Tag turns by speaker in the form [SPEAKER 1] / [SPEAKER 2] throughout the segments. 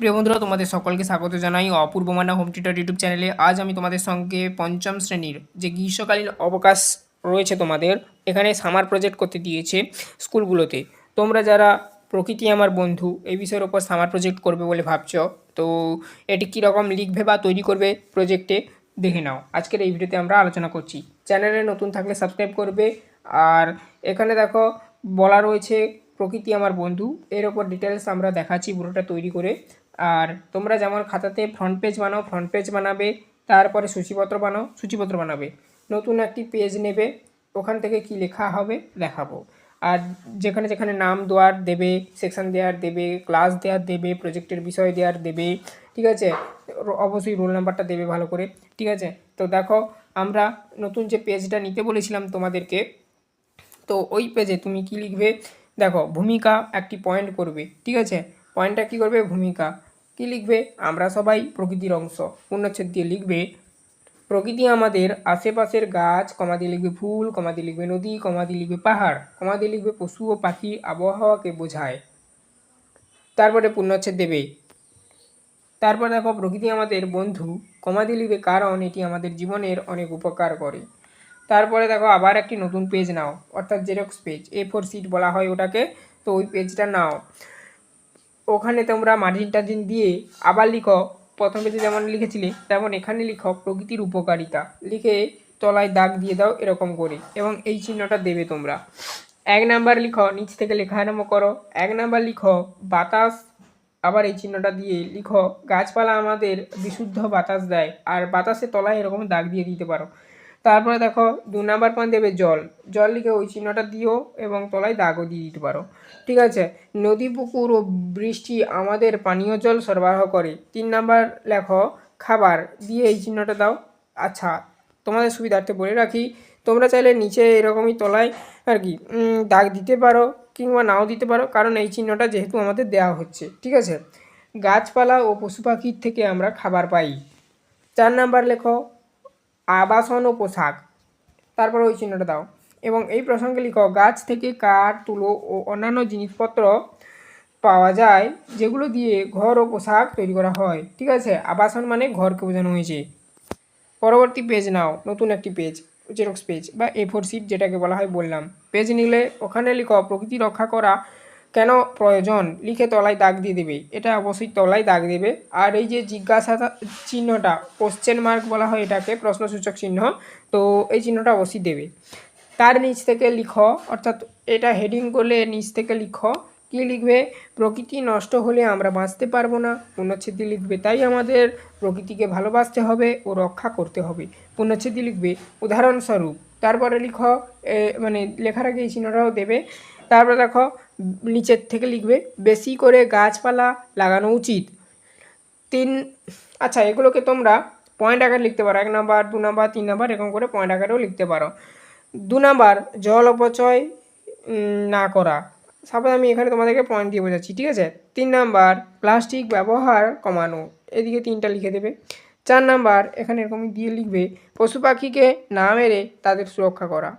[SPEAKER 1] প্রিয় বন্ধুরা, তোমাদের সকলকে স্বাগত জানাই Apurba Manna home tutor YouTube চ্যানেলে। আজ আমি তোমাদের সঙ্গে পঞ্চম শ্রেণির যে গ্রীষ্মকালীন অবকাশ রয়েছে তোমাদের, এখানে সামার প্রজেক্ট করতে দিয়েছে স্কুলগুলোতে। তোমরা যারা প্রকৃতি আমার বন্ধু, এই বিষয়ের ওপর সামার প্রজেক্ট করবে বলে ভাবছ, তো এটি কীরকম লিখবে বা তৈরি করবে প্রজেক্টে দেখে নাও। আজকের এই ভিডিওতে আমরা আলোচনা করছি। চ্যানেলে নতুন থাকলে সাবস্ক্রাইব করবে। আর এখানে দেখো, বলা রয়েছে প্রকৃতি আমার বন্ধু, এর ওপর ডিটেলস আমরা দেখাচ্ছি, পুরোটা তৈরি করে। আর তোমরা যেমন খাতাতে ফ্রন্ট পেজ বানাও ফ্রন্ট পেজ বানাবে, তারপরে সূচিপত্র বানাও, সূচিপত্র বানাবে। নতুন একটি পেজ নেবে, ওখান থেকে কি লেখা হবে দেখাবো। আর যেখানে যেখানে নাম দেওয়ার দেবে সেকশন দেওয়ার দেবে ক্লাস দেওয়ার দেবে প্রজেক্টের বিষয় দেওয়ার দেবে, ঠিক আছে? অবশ্যই রোল নাম্বারটা দেবে ভালো করে, ঠিক আছে? তো দেখো, আমরা নতুন যে পেজটা নিতে বলেছিলাম তোমাদেরকে, তো ওই পেজে তুমি কি লিখবে? দেখো, ভূমিকা একটি পয়েন্ট করবে, ঠিক আছে? পয়েন্টটা কি করবে? ভূমিকা। কি লিখবে? আমরা সবাই প্রকৃতির অংশ। পূর্ণচ্ছেদ দিয়ে লিখবে, প্রকৃতি আমাদের আশেপাশের গাছ, কমা দিয়ে লিখবে ফুল, কমা দিয়ে লিখবে নদী, কমা দিয়ে লিখবে পাহাড়, কমা দিয়ে লিখবে পশু ও পাখি আবহাওয়াকে বোঝায়। তারপরে পূর্ণচ্ছেদ দেবে, তারপর দেখো প্রকৃতি আমাদের বন্ধু, কমা দিয়ে লিখবে কারণ এটি আমাদের জীবনের অনেক উপকার করে। তারপরে দেখো আবার একটি নতুন পেজ নাও, অর্থাৎ xerox page A four sheet বলা হয় ওটাকে, তো ওই পেজটা নাও। ওখানে তোমরা মার্জিন টার্জিন দিয়ে আবার লিখো। প্রথমে যেমন লিখেছিলে, তেমন এখানে লিখো প্রকৃতির উপকারিতা। লিখে তলায় দাগ দিয়ে দাও এরকম করে এবং এই চিহ্নটা দেবে তোমরা। এক নাম্বার লিখো, নিচ থেকে লেখা আরম্ভ করো। এক নাম্বার লিখো, বাতাস। আবার এই চিহ্নটা দিয়ে লিখো, গাছপালা আমাদের বিশুদ্ধ বাতাস দেয়। আর বাতাসে তলায় এরকম দাগ দিয়ে দিতে পারো। তারপরে দেখো দু নাম্বার পয়েন্ট দেবে জল। জল লিখে ওই চিহ্নটা দিও এবং তলায় দাগও দিয়ে দিতে পারো। ঠিক আছে? নদী, পুকুর ও বৃষ্টি আমাদের পানীয় জল সরবরাহ করে। তিন নাম্বার লেখো, খাবার। দিয়ে এই চিহ্নটা দাও। আচ্ছা তোমাদের সুবিধার্থে বলে রাখি, তোমরা চাইলে নিচে এরকমই তলায় আর কি দাগ দিতে পারো কিংবা নাও দিতে পারো, কারণ এই চিহ্নটা যেহেতু আমাদের দেওয়া হচ্ছে। ঠিক আছে? গাছপালা ও পশু পাখির থেকে আমরা খাবার পাই। চার নাম্বার লেখো আবাসন ও পোশাক। তারপর ওই চিহ্নটা দাও। এবং এই প্রসঙ্গে লিখো, গাছ থেকে কাঠ, তুলো ও অন্যান্য জিনিসপত্র পাওয়া যায়, যেগুলো দিয়ে ঘর ও পোশাক তৈরি করা হয়। ঠিক আছে? আবাসন মানে ঘরকে বোঝানো হয়েছে। পরবর্তী পেজ নাও, নতুন একটি পেজ জেরক্স পেজ বা এ ফোর সিট যেটাকে বলা হয় বললাম। পেজ নিলে ওখানে লিখো, প্রকৃতি রক্ষা করা কেন প্রয়োজন? লিখে তলায় দাগ দিয়ে দেবে। এটা অবশ্যই তলায় দাগ দেবে। আর এই যে জিজ্ঞাসা চিহ্নটা কোশ্চেন মার্ক বলা হয় এটাকে, প্রশ্নসূচক চিহ্ন, তো এই চিহ্নটা অবশ্যই দেবে। তার নিচ থেকে লিখো, অর্থাৎ এটা হেডিং করলে নিচ থেকে লিখো। কী লিখবে? প্রকৃতি নষ্ট হলে আমরা বাঁচতে পারব না। পূর্ণচ্ছেদী লিখবে, তাই আমাদের প্রকৃতিকে ভালোবাসতে হবে ও রক্ষা করতে হবে। পূর্ণচ্ছেদী লিখবে, উদাহরণস্বরূপ, তারপরে লিখো মানে লেখার আগে এই চিহ্নটাও দেবে। তারপরে দেখো নিচের থেকে লিখবে, বেশি করে গাছপালা লাগানো উচিত। তিন আচ্ছা এগুলোকে তোমরা পয়েন্ট আকারে লিখতে পারো। এক নাম্বার দু নাম্বার তিন নাম্বার এরকম করে পয়েন্ট আকারেও লিখতে পারো। দু নাম্বার জল অপচয় না করা। সাপোজ আমি এখানে তোমাদেরকে পয়েন্ট দিয়ে বোঝাচ্ছি, ঠিক আছে? তিন নাম্বার প্লাস্টিক ব্যবহার কমানো। এদিকে তিনটা লিখে দেবে। চার নাম্বার এখানে এরকম দিয়ে লিখবে, পশু পাখিকে না মেরে তাদের সুরক্ষা করা।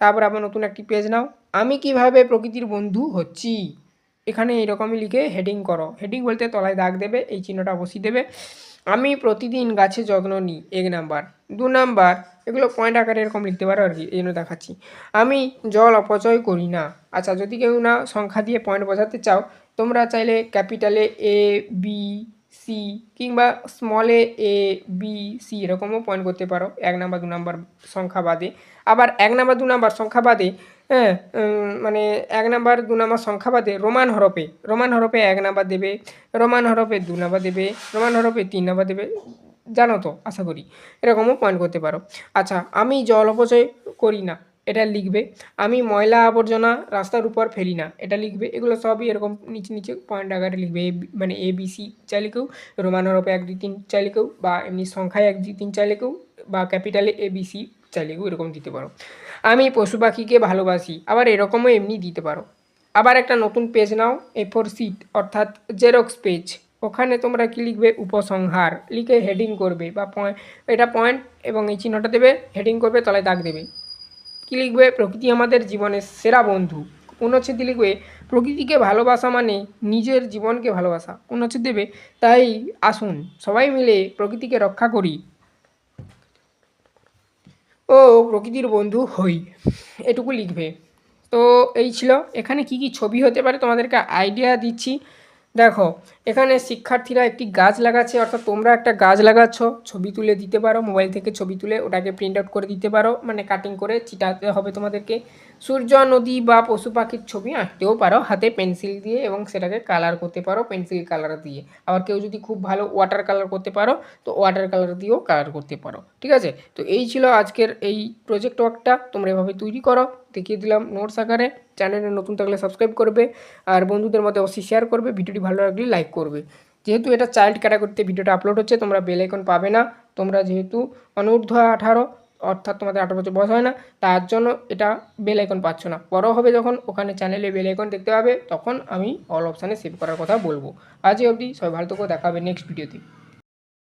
[SPEAKER 1] তারপর আবার নতুন একটি পেজ নাও। আমি কীভাবে প্রকৃতির বন্ধু হচ্ছি? এখানে এরকমই লিখে হেডিং করো। হেডিং বলতে তলায় দাগ দেবে, এই চিহ্নটা বসিয়ে দেবে। আমি প্রতিদিন গাছে যত্ন নিই, এক নাম্বার। দু নাম্বার, এগুলো পয়েন্ট আকারে এরকম লিখতে পারো আর কি, এই জন্য দেখাচ্ছি। আমি জল অপচয় করি না। আচ্ছা যদি কেউ না সংখ্যা দিয়ে পয়েন্ট বোঝাতে চাও, তোমরা চাইলে ক্যাপিটালে এ বি সি কিংবা স্মলে এ এ বি সি এরকমও পয়েন্ট করতে পারো। এক নাম্বার, দু নাম্বার সংখ্যা বাদে। আবার এক নাম্বার, দু নাম্বার সংখ্যা বাদে হ্যাঁ মানে এক নাম্বার, দু নাম্বার সংখ্যা বাদে রোমান হরপে রোমান হরপে এক নাম্বার দেবে রোমান হরপে দু নাম্বার দেবে রোমান হরপে তিন নাম্বার দেবে, জানো তো, আশা করি। এরকমও পয়েন্ট করতে পারো। আচ্ছা আমি জল অপচয় করি না। এটা লিখবে। আমি ময়লা আবর্জনা রাস্তার উপর ফেলি না, এটা লিখবে। এগুলো সবই এরকম নিচে নিচে পয়েন্ট আকারে লিখবে। মানে এ বি সি চাইলে কেউ রোমান হরপে এক, দুই, তিন চাইলে কেউ বা এমনি সংখ্যায় এক, দুই, তিন চাইলে কেউ বা ক্যাপিটালে এ বি সি চাইলে কেউ এরকম দিতে পারো। আমি পশু পাখিকে ভালোবাসি, আবার এরকমও এমনি দিতে পারো। আবার একটা নতুন পেজ নাও এ ফোর সিট অর্থাৎ জেরক্স পেজ ওখানে তোমরা কি লিখবে? উপসংহার। লিখে হেডিং করবে বা এটা পয়েন্ট এবং এই চিহ্নটা দেবে হেডিং করবে, তলায় দাগ দেবে। কি লিখবে? প্রকৃতি আমাদের জীবনের সেরা বন্ধু। অনুচ্ছেদে লিখবে, প্রকৃতিকে ভালোবাসা মানে নিজের জীবনকে ভালোবাসা। অনুচ্ছেদ দেবে, তাই আসুন, সবাই মিলে প্রকৃতিকে রক্ষা করি। ও, প্রকৃতির বন্ধু হই, এটুকু লিখবে। তো এই ছিল। এখানে কি কি ছবি হতে পারে তোমাদেরকে আইডিয়া দিচ্ছি। দেখো, এখানে শিক্ষার্থীরা একটি গাছ লাগাচ্ছে, অর্থাৎ তোমরা একটা গাছ লাগাচ্ছ, ছবি তুলে দিতে পারো, মোবাইল থেকে ছবি তুলে ওটাকে প্রিন্ট আউট করে দিতে পারো মানে কাটিং করে চিটাতে হবে তোমাদেরকে। সূর্য, নদী বা পশু পাখির ছবি আঁকতেও পারো। হাতে পেন্সিল দিয়ে এবং সেটাকে কালার করতে পারো, পেন্সিল কালার দিয়ে। আবার কেউ যদি খুব ভালো ওয়াটার কালার করতে পারো, তো ওয়াটার কালার দিয়েও কালার করতে পারো। ঠিক আছে? তো এই ছিল আজকের এই প্রজেক্ট ওয়ার্কটা তোমরা এভাবে তৈরি করো। দেখিয়ে দিলাম নোটস আকারে। চ্যানেলে নতুন থাকলে সাবস্ক্রাইব করবে। আর বন্ধুদের মধ্যে অবশ্যই শেয়ার করবে। ভিডিওটি ভালো লাগলে লাইক করবে। যেহেতু এটা চাইল্ড ক্যাটাগরিতে ভিডিওটা আপলোড হচ্ছে, তোমরা বেল আইকন পাবে না। তোমরা যেহেতু অনূর্ধ্ব আঠারো অর্থাৎ তোমাদের আঠারো বছর বয়স হয় না, তার জন্য এটা বেল আইকন পাচ্ছ না। বড় হবে যখন ওখানে চ্যানেলে বেল আইকন দেখতে পাবে, তখন আমি অল অপশানে সেভ করার কথা বলব। আজ অবধি, সবাই ভালো থেকো, দেখা হবে নেক্সট ভিডিওতে